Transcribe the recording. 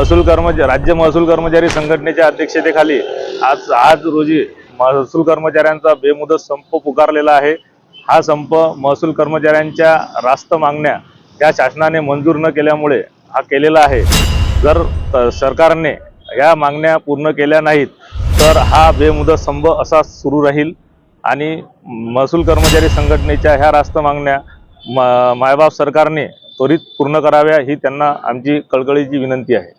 महसूल कर्मचारी राज्य महसूल कर्मचारी संघटनेच्या अध्यक्षतेखाली आज आज रोजी महसूल कर्मचाऱ्यांचा बेमुदत संप पुकारलेला आहे. हा संप महसूल कर्मचाऱ्यांच्या रास्त मागण्या या शासनाने मंजूर न केल्यामुळे हा केलेला आहे. जर सरकारने या मागण्या पूर्ण केल्या नाहीत तर हा बेमुदत संप असा सुरू राहील आणि महसूल कर्मचारी संघटनेच्या ह्या रास्त मागण्या म मायबाप सरकारने त्वरित पूर्ण कराव्या ही त्यांना आमची कळकळीची विनंती आहे.